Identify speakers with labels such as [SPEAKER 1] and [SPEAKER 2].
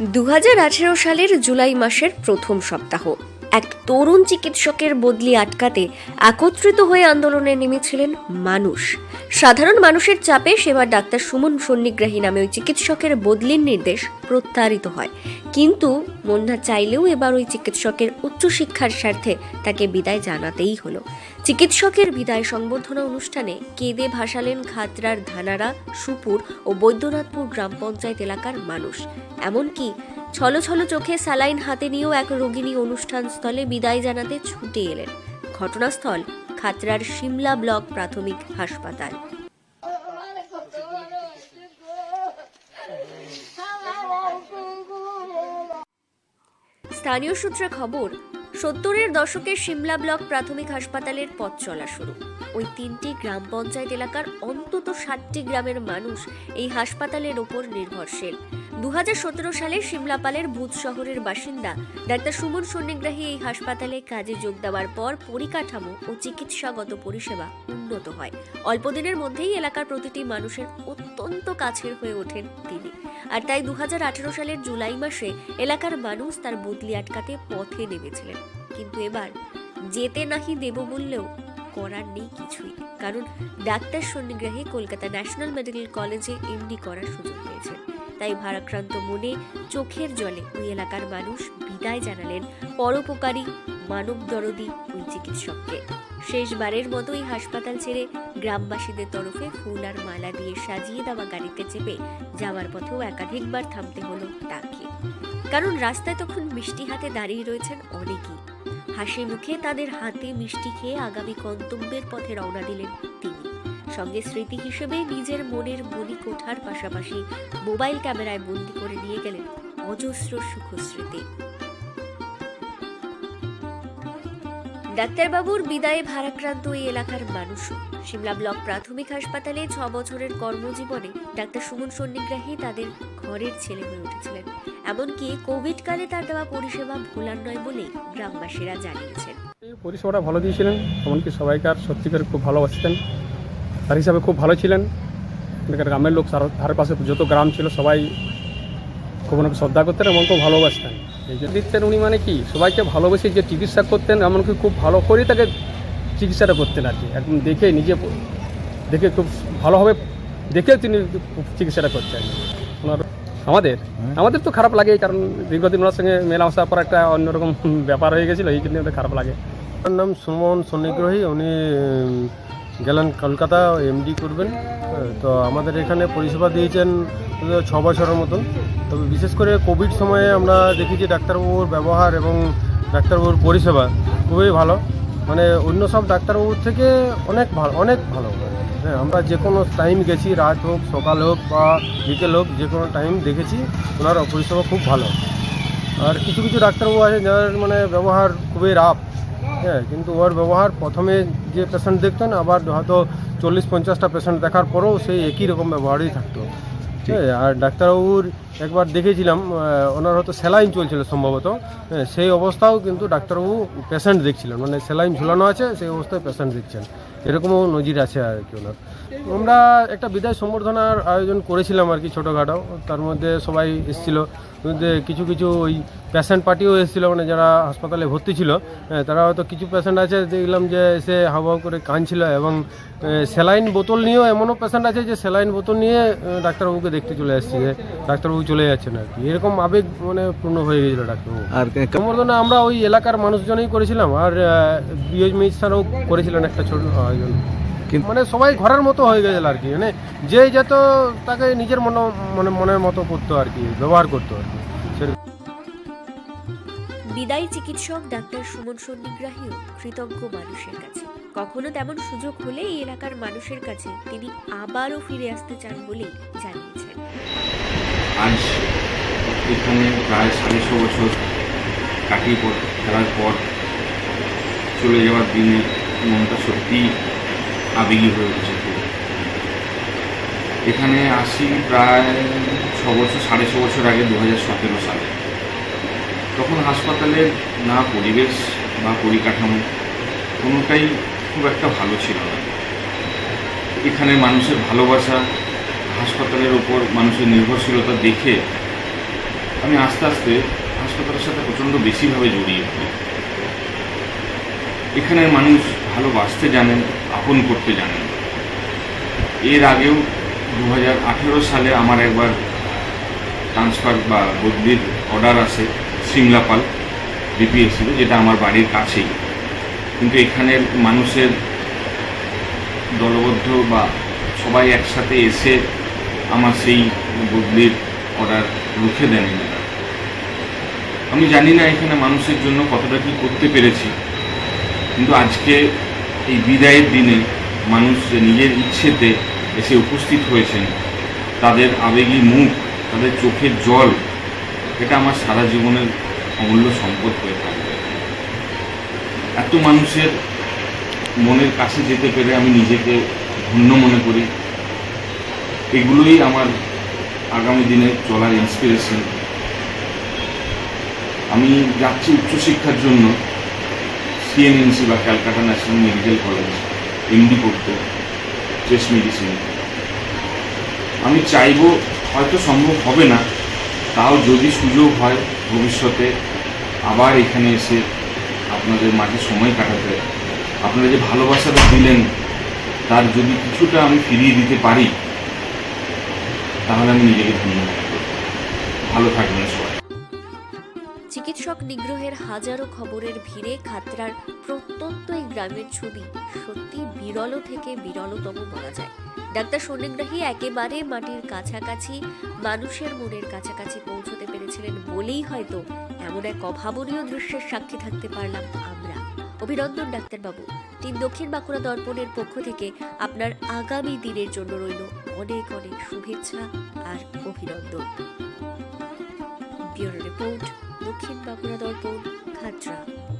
[SPEAKER 1] দু হাজার আঠেরো সালের জুলাই মাসের প্রথম সপ্তাহ। এক তরুণ চিকিৎসকের বদলি আটকাতে একত্রিত হয়ে আন্দোলনে নেমেছিলেন মানুষ। সাধারণ মানুষের চাপে সেবার ডাক্তার সুমন সন্নিগ্রাহী নামে ওই চিকিৎসকের বদলির নির্দেশ প্রত্যাহারিত হয়। কিন্তু মন্না চাইলেও এবার ওই চিকিৎসকের উচ্চশিক্ষার স্বার্থে তাকে বিদায় জানাতেই হলো। চিকিৎসকের বিদায় সংবর্ধনা অনুষ্ঠানে কেঁদে ভাসালেন খাতরার ধানারা, সুপুর ও বৈদ্যনাথপুর গ্রাম পঞ্চায়েত এলাকার মানুষ। এমনকি ছলো ছলো চোখে স্যালাইন হাতে নিয়েও এক রোগিণী অনুষ্ঠানস্থলে বিদায় জানাতে ছুটে এলেন। ঘটনাস্থল খাতরার শিমলা ব্লক প্রাথমিক হাসপাতাল। স্থানীয় সূত্রে খবর সত্তরের দশকে সিমলা ব্লক প্রাথমিক হাসপাতালের পথ চলা শুরু। ওই তিনটি গ্রাম পঞ্চায়েত এলাকার অন্তত ষাটটি গ্রামের মানুষ এই হাসপাতালের ওপর নির্ভরশীল। দু হাজার সতেরো সালে সিমলাপালের ভূত শহরের বাসিন্দা ডাক্তার সুমন সন্নিগ্রাহী এই হাসপাতালে কাজে যোগ দেওয়ার পর পরিকাঠামো ও চিকিৎসাগত পরিষেবা উন্নত হয়। অল্পদিনের মধ্যেই এলাকার প্রতিটি মানুষের অত্যন্ত কাছের হয়ে ওঠেন তিনি। আর তাই দু হাজার আঠেরো সালের জুলাই মাসে এলাকার মানুষ তার বদলি আটকাতে পথে নেমেছিলেন। কিন্তু এবার যেতে নাহি দেব বললেও করার নেই কিছুই। কারণ doctor Sannigrahi Kolkata national medical কলেজে এমডি করার সুযোগ পেয়েছেন তাই ভারাক্রান্ত মনে চোখের জলে ওই এলাকার মানুষ বিদায় জানালেন পরোপকারী মানব দরদি ওই চিকিৎসককে। শেষবারের মতো এই হাসপাতাল ছেড়ে গ্রামবাসীদের তরফে ফুল আর মালা দিয়ে সাজিয়ে দেওয়া গাড়িতে চেপে যাওয়ার পথেও একাধিকবার থামতে হলো তাকে। কারণ রাস্তায় তখন মিষ্টি হাতে দাঁড়িয়ে রয়েছেন অনেকেই। হাসি মুখে তাদের হাতে মিষ্টি খেয়ে আগামী গন্তব্যের পথে রওনা দিলেন তিনি। সঙ্গে স্মৃতি হিসেবে নিজের মনের মনি কোঠার পাশাপাশি মোবাইল ক্যামেরায় বন্দি করে নিয়ে গেলেন অজস্র সুখস্মৃতি। ডাক্তারবাবুর বিদায়ে ভারাক্রান্ত এই এলাকার মানুষও। সিমলা ব্লক প্রাথমিক হাসপাতালে ছ বছরের কর্মজীবনে ডাক্তার সুমন সন্নিগ্রাহী তাদের ঘরের ছেলে হয়ে উঠেছিলেন। এমনকি কোভিড কালে তার দেওয়া পরিষেবা ভোলার নয় বলে গ্রামবাসীরা জানিয়েছেন।
[SPEAKER 2] পরিষেবাটা ভালো দিয়েছিলেন, এমনকি সবাইকার সত্যিকার খুব ভালোবাসতেন তার হিসাবে খুব ভালো ছিলেন। এখানকার গ্রামের লোক সারা পাশে যত গ্রাম ছিল, সবাই খুব ওনাকে শ্রদ্ধা করতেন এবং খুব ভালোবাসতেন? এই যে দিচ্ছেন উনি মানে কি? সবাইকে ভালোবেসে যে চিকিৎসা করতেন এমনকি খুব ভালো করে তাকে চিকিৎসাটা করতেন আর কি। একদম দেখে নিজে দেখে খুব ভালোভাবে দেখে তিনি চিকিৎসাটা করছেন ওনার আমাদের? আমাদের তো খারাপ লাগে কারণ দীর্ঘদিন ওনার সঙ্গে মেলামেশার পর একটা অন্যরকম ব্যাপার হয়ে গেছিল এই জন্য খারাপ লাগে।
[SPEAKER 3] ওনার নাম সুমন সন্নিগ্রহী উনি গেলেন কলকাতা এমডি করবেন। হ্যাঁ, তো আমাদের এখানে পরিষেবা দিয়েছেন ছ বছরের মতন। তবে বিশেষ করে কোভিড সময়ে আমরা দেখেছি ডাক্তারবাবুর ব্যবহার এবং ডাক্তারবাবুর পরিষেবা খুবই ভালো। মানে অন্য সব ডাক্তারবাবুর থেকে অনেক ভালো অনেক ভালো। হ্যাঁ আমরা যে কোনো টাইম গেছি, রাত হোক, সকাল হোক বা বিকেল হোক, যে কোনো টাইম দেখেছি, ওনার পরিষেবা খুব ভালো। আর কিছু কিছু ডাক্তারবাবু আছে যার মানে ব্যবহার খুবই রাফ হ্যাঁ কিন্তু ওর ব্যবহার প্রথমে যে পেশেন্ট দেখতেন আবার হয়তো চল্লিশ পঞ্চাশটা পেশেন্ট দেখার পরেও সেই একই রকম ব্যবহারই থাকতো। হ্যাঁ আর ডাক্তারবাবুর একবার দেখেছিলাম ওনার হয়তো স্যালাইন চলছিল সম্ভবত। হ্যাঁ, সেই অবস্থাও কিন্তু ডাক্তারবাবু পেশেন্ট দেখছিলেন। মানে স্যালাইন ঝুলানো আছে সেই অবস্থায় পেশেন্ট দেখছেন। এরকমও নজির আছে আর কি ওনার। আমরা একটা বিদায় সম্বর্ধনার আয়োজন করেছিলাম আর কি ছোটোখাটো তার মধ্যে সবাই এসেছিল। কিছু কিছু ওই পেশেন্ট পার্টিও এসেছিল মানে যারা হাসপাতালে ভর্তি ছিল তারা হয়তো কিছু পেশেন্ট আছে দেখলাম যে এসে হাওয়া করে কাঁদছিল এবং স্যালাইন বোতল নিয়েও এমনও পেশেন্ট আছে যে স্যালাইন বোতল নিয়ে ডাক্তারবাবুকে দেখতে চলে আসছে যে ডাক্তারবাবু চলে যাচ্ছেন আর কি। এরকম আবেগ মানে পূর্ণ হয়ে গেছিল ডাক্তারবাবু।
[SPEAKER 4] আর
[SPEAKER 3] সম্বর্ধনা আমরা ওই এলাকার মানুষজনই করেছিলাম আর বিএজ মিনিস্টারও করেছিলেন একটা ছোট আয়োজন। মানে সবাই ঘরের মতো হয়ে গেছিল আর কি মানে যে যেত তাকে নিজের মনে মানে মনের মতো করতো আর কি ব্যবহার করতো আর কি
[SPEAKER 1] বিদায়ী চিকিৎসক ডাক্তার সুমন সন্নিগ্রাহীও কৃতজ্ঞ মানুষের কাছে। কখনো তেমন সুযোগ হলে এই এলাকার মানুষের কাছে তিনি আবারও ফিরে আসতে চান বলেই জানিয়েছেন।
[SPEAKER 5] আজ এখানে প্রায় সাড়ে ছ বছর কাটিয়ে পর ফেরার পর চলে যাওয়ার দিনে মনটা সত্যি আবেগী হয়ে উঠেছে এখানে আসি প্রায় ছ বছর, সাড়ে ছ বছর আগে দু হাজার সতেরো সালে। তখন হাসপাতালের না পরিবেশ বা পরিকাঠামো কোনোটাই খুব একটা ভালো ছিল না। এখানে মানুষের ভালোবাসা, হাসপাতালের ওপর মানুষের নির্ভরশীলতা দেখে আমি আস্তে আস্তে হাসপাতালের সাথে প্রচণ্ড বেশিভাবে জড়িয়ে পড়ি। এখানের মানুষ ভালোবাসতে জানেন, আপন করতে জানেন। এর আগেও দু হাজার আঠেরো সালে আমার একবার ট্রান্সফার বা বদলির অর্ডার আসে সিমলাপাল বিপিএসসিতে যেটা আমার বাড়ির কাছেই। কিন্তু এখানের মানুষের দলবদ্ধ বা সবাই একসাথে এসে আমার সেই বদলির অর্ডার রুখে দেন আমি জানি না এখানে মানুষের জন্য কতটা কি করতে পেরেছি। কিন্তু আজকে এই বিদায়ের দিনে মানুষ যে নিজের ইচ্ছেতে এসে উপস্থিত হয়েছেন, তাদের আবেগী মুখ, তাদের চোখের জল, এটা আমার সারা জীবনের অমূল্য সম্পদ হয়ে থাকবে। এত মানুষের মনের কাছে যেতে পেরে আমি নিজেকে ধন্য মনে করি। এগুলোই আমার আগামী দিনে চলার ইন্সপিরেশন আমি যাচ্ছি উচ্চশিক্ষার জন্য। সিএনএনসি বা Calcutta national medical college MD করতে চেস্ট মেডিসিন আমি চাইব, হয়তো সম্ভব হবে না, তাও যদি সুযোগ হয় ভবিষ্যতে আবার এখানে এসে আপনাদের মাঝে সময় কাটাতে। আপনারা যে ভালোবাসাটা দিলেন, তার যদি কিছুটা আমি ফিরিয়ে দিতে পারি, তাহলে আমি নিজেকে ধন্যবাদ ভালো থাকবেন সবাই।
[SPEAKER 1] চিকিৎসক নিগ্রহের হাজারো খবরের ভিড়ে খাতড়ার প্রত্যন্ত এই গ্রামের ছবি সত্যি বিরল থেকে বিরলতম বলা যায়। ডাক্তার সোনেগ্রাহী একেবারে মাটির কাছাকাছি, মানুষের মনের কাছাকাছি পৌঁছতে পেরেছিলেন বলেই হয়তো এমন এক অভাবনীয় দৃশ্যের সাক্ষী থাকতে পারলাম আমরা। অভিনন্দন ডাক্তারবাবু। টিম দক্ষিণ বাঁকুড়া দর্পণের পক্ষ থেকে আপনার আগামী দিনের জন্য রইল অনেক অনেক শুভেচ্ছা আর অভিনন্দন। ব্যুরো রিপোর্ট দক্ষিণ বাঁকুড়া দর্পণ খাতড়া